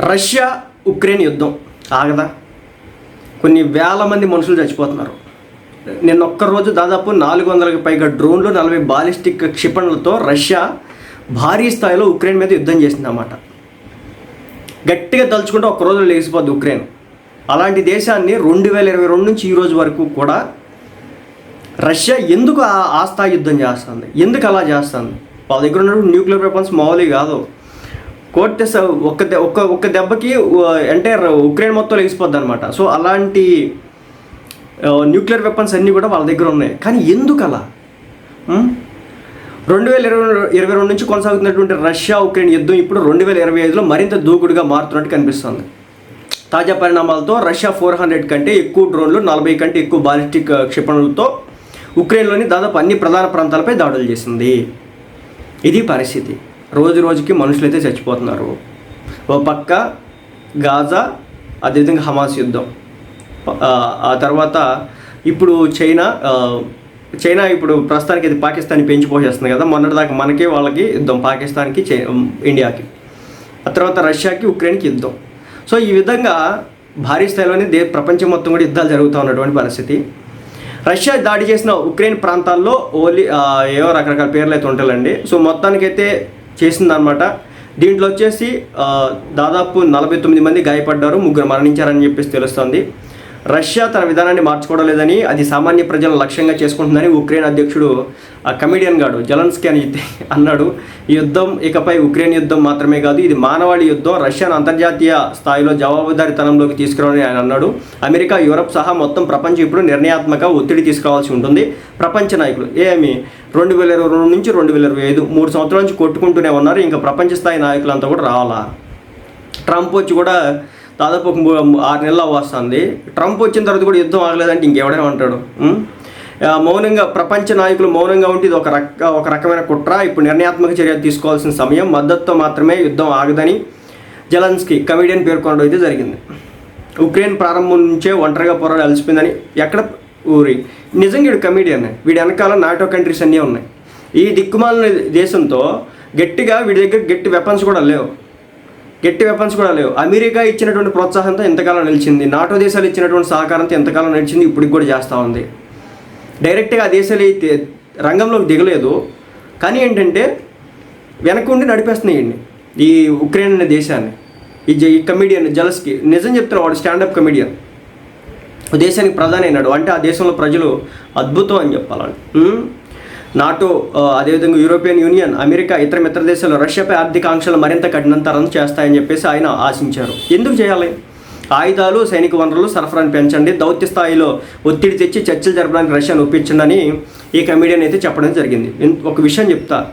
Russia Ukraine యుద్ధం. ఆగదా? కొన్ని వేల మంది మనుషులు చచ్చిపోతున్నారు. నిన్న ఒక్కరోజు దాదాపు నాలుగు వందలకు పైగా డ్రోన్లు నలభై బాలిస్టిక్ క్షిపణులతో రష్యా భారీ స్థాయిలో ఉక్రెయిన్ మీద యుద్ధం చేసిందన్నమాట. గట్టిగా తలుచుకుంటే ఒక్క రోజులో లేచిపోద్ది ఉక్రెయిన్. అలాంటి దేశాన్ని రెండు వేల ఇరవై రెండు నుంచి ఈ రోజు వరకు కూడా రష్యా ఎందుకు ఆ ఆస్థా యుద్ధం చేస్తుంది? ఎందుకు అలా చేస్తుంది? వాళ్ళ దగ్గర ఉన్నటువంటి న్యూక్లియర్ వెపన్స్ మామూలు కాదు. కోట్ ఒక్క దె- ఒక్క ఒక్క దెబ్బకి అంటే ఉక్రెయిన్ మొత్తం లేచిపోద్ది అనమాట సో అలాంటి న్యూక్లియర్ వెపన్స్ అన్నీ కూడా వాళ్ళ దగ్గర ఉన్నాయి. కానీ ఎందుకు అలా? రెండు వేల ఇరవై ఇరవై రెండు నుంచి కొనసాగుతున్నటువంటి రష్యా ఉక్రెయిన్ యుద్ధం ఇప్పుడు రెండు వేల ఇరవై ఐదులో మరింత దూకుడుగా మారుతున్నట్టు కనిపిస్తుంది. తాజా పరిణామాలతో రష్యా ఫోర్ హండ్రెడ్ కంటే ఎక్కువ డ్రోన్లు నలభై కంటే ఎక్కువ బాలిస్టిక్ క్షిపణులతో ఉక్రెయిన్లోని దాదాపు అన్ని ప్రధాన ప్రాంతాలపై దాడులు చేసింది. ఇది పరిస్థితి. రోజు రోజుకి మనుషులైతే చచ్చిపోతున్నారు. ఓ పక్క గాజా అదేవిధంగా హమాస్ యుద్ధం. ఆ, తర్వాత ఇప్పుడు చైనా చైనా ఇప్పుడు ప్రస్తుతానికి ఇది పాకిస్తాన్ పెంచిపోసేస్తుంది కదా కదా మొన్నటిదాకా మనకి వాళ్ళకి యుద్ధం పాకిస్తాన్కి ఇండియాకి. ఆ తర్వాత రష్యాకి ఉక్రెయిన్కి యుద్ధం. సో ఈ విధంగా భారీ స్థాయిలోనే దే ప్రపంచం మొత్తం కూడా యుద్ధాలు జరుగుతూ ఉన్నటువంటి పరిస్థితి. రష్యా దాడి చేసిన ఉక్రెయిన్ ప్రాంతాల్లో ఓన్లీ ఏవో రకరకాల పేర్లు అయితే ఉంటాయండి. సో మొత్తానికైతే చేసిందనమాట దీంట్లో వచ్చేసి దాదాపు నలభై తొమ్మిది మంది గాయపడ్డారు ముగ్గురు మరణించారని చెప్పేసి తెలుస్తుంది. రష్యా తన విధానాన్ని మార్చుకోవడం లేదని అది సామాన్య ప్రజలను లక్ష్యంగా చేసుకుంటుందని ఉక్రెయిన్ అధ్యక్షుడు ఆ కమిడియన్ గాడు జలన్స్కీ అని అన్నాడు. ఈ యుద్ధం ఇకపై ఉక్రెయిన్ యుద్ధం మాత్రమే కాదు ఇది మానవాళి యుద్ధం రష్యాను అంతర్జాతీయ స్థాయిలో జవాబుదారితనంలోకి తీసుకురావాలని ఆయన అన్నాడు. అమెరికా యూరప్ సహా మొత్తం ప్రపంచం ఇప్పుడు నిర్ణయాత్మక ఒత్తిడి తీసుకురావాల్సి ఉంటుంది. ప్రపంచ నాయకులు ఏమి రెండు వేల ఇరవై రెండు నుంచి రెండు వేల ఇరవై ఐదు మూడు సంవత్సరాల నుంచి కొట్టుకుంటూనే ఉన్నారు. ఇంకా ప్రపంచ స్థాయి నాయకులంతా కూడా రావాలా? ట్రంప్ వచ్చి కూడా దాదాపు ఒక ఆరు నెలలు వస్తుంది ట్రంప్ వచ్చిన తర్వాత కూడా యుద్ధం ఆగలేదంటే ఇంకెవడైనా ఉంటాడు. మౌనంగా ప్రపంచ నాయకులు మౌనంగా ఉంటే ఇది ఒక రక ఒక రకమైన కుట్ర. ఇప్పుడు నిర్ణయాత్మక చర్యలు తీసుకోవాల్సిన సమయం మద్దతుతో మాత్రమే యుద్ధం ఆగదని జలన్స్కీ కమిడియన్ పేర్కొనడం అయితే జరిగింది. ఉక్రెయిన్ ప్రారంభం నుంచే ఒంటరిగా పోరాడి అలసిపోయిందని ఎక్కడ ఊరి? నిజంగా వీడు కమిడియన్. వీడి వెనకాల నాటో కంట్రీస్ అన్నీ ఉన్నాయి. ఈ దిక్కుమాలిన దేశంతో గట్టిగా వీడి దగ్గర గట్టి వెపన్స్ కూడా లేవు. గట్టి వెపన్స్ కూడా లేవు. అమెరికా ఇచ్చినటువంటి ప్రోత్సాహంతో ఎంతకాలం నిలిచింది. నాటో దేశాలు ఇచ్చినటువంటి సహకారంతో ఎంతకాలం నడిచింది ఇప్పటికి కూడా చేస్తూ ఉంది. డైరెక్ట్గా ఆ దేశాలు అయితే రంగంలోకి దిగలేదు. కానీ ఏంటంటే వెనక్కి ఉండి నడిపేస్తున్నాయండి ఈ ఉక్రెయిన్ అనే దేశాన్ని. ఈ ఈ కమిడియన్ జలస్కి నిజం చెప్తున్నా వాడు స్టాండప్ కమిడియన్ దేశానికి ప్రధాని అయినాడు. అంటే ఆ దేశంలో ప్రజలు అద్భుతం అని చెప్పాలని. నాటో అదేవిధంగా యూరోపియన్ యూనియన్ అమెరికా ఇతర మిత్ర దేశాలు రష్యాపై ఆర్థిక ఆంక్షలు మరింత కఠినంతరం చేస్తాయని చెప్పేసి ఆయన ఆశించారు. ఎందుకు చేయాలి? ఆయుధాలు సైనిక వనరులు సరఫరాని పెంచండి దౌత్య స్థాయిలో ఒత్తిడి తెచ్చి చర్చలు జరపడానికి రష్యాను ఒప్పించండి అని ఈ కమిడియన్ అయితే చెప్పడం జరిగింది. ఒక విషయం చెప్తా.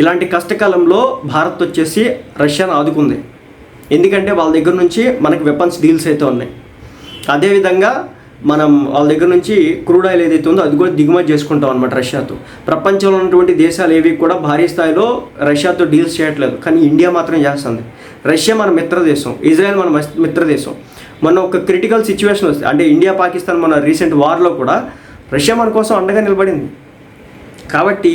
ఇలాంటి కష్టకాలంలో భారత్ వచ్చేసి రష్యాను ఆదుకుంది. ఎందుకంటే వాళ్ళ దగ్గర నుంచి మనకి వెపన్స్ డీల్స్ అయితే ఉన్నాయి. అదేవిధంగా మనం వాళ్ళ దగ్గర నుంచి క్రూడ్ ఆయిల్ ఏదైతే ఉందో అది కూడా దిగుమతి చేసుకుంటాం అనమాట రష్యాతో. ప్రపంచంలో ఉన్నటువంటి దేశాలు ఏవి కూడా భారీ స్థాయిలో రష్యాతో డీల్స్ చేయట్లేదు. కానీ ఇండియా మాత్రం చేస్తుంది. రష్యా మన మిత్రదేశం ఇజ్రాయెల్ మన మిత్రదేశం. మన ఒక క్రిటికల్ సిచ్యువేషన్ వస్తే అంటే ఇండియా పాకిస్తాన్ మన రీసెంట్ వార్లో కూడా రష్యా మన కోసం అండగా నిలబడింది. కాబట్టి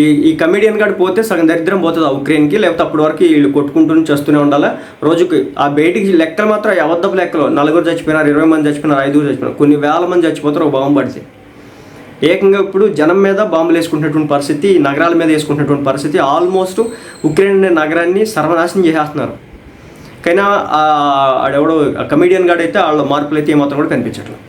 ఈ ఈ కమెడియన్ గాడు పోతే సగం దరిద్రం పోతుంది ఆ ఉక్రెయిన్కి లేకపోతే అప్పటి వరకు వీళ్ళు కొట్టుకుంటూ చేస్తూనే ఉండాలి? రోజుకి ఆ బయటికి లెక్కలు మాత్రం అబద్ధపు లెక్కలు. నలుగురు చచ్చిపోయినారు ఇరవై మంది చచ్చిపోయినారు ఐదుగురు చచ్చిపోయినారు. కొన్ని వేల మంది చచ్చిపోతారు ఒక బాంబు పడితే. ఏకంగా ఇప్పుడు జనం మీద బాంబులు వేసుకుంటున్నటువంటి పరిస్థితి నగరాల మీద వేసుకుంటున్నటువంటి పరిస్థితి ఆల్మోస్ట్ ఉక్రెయిన్ అనే నగరాన్ని సర్వనాశనం చేసేస్తున్నారు. కానీ ఆడెవడో కమెడియన్ గాడైతే వాళ్ళ మార్పులు అయితే ఏమాత్రం కూడా కనిపించట్లేదు.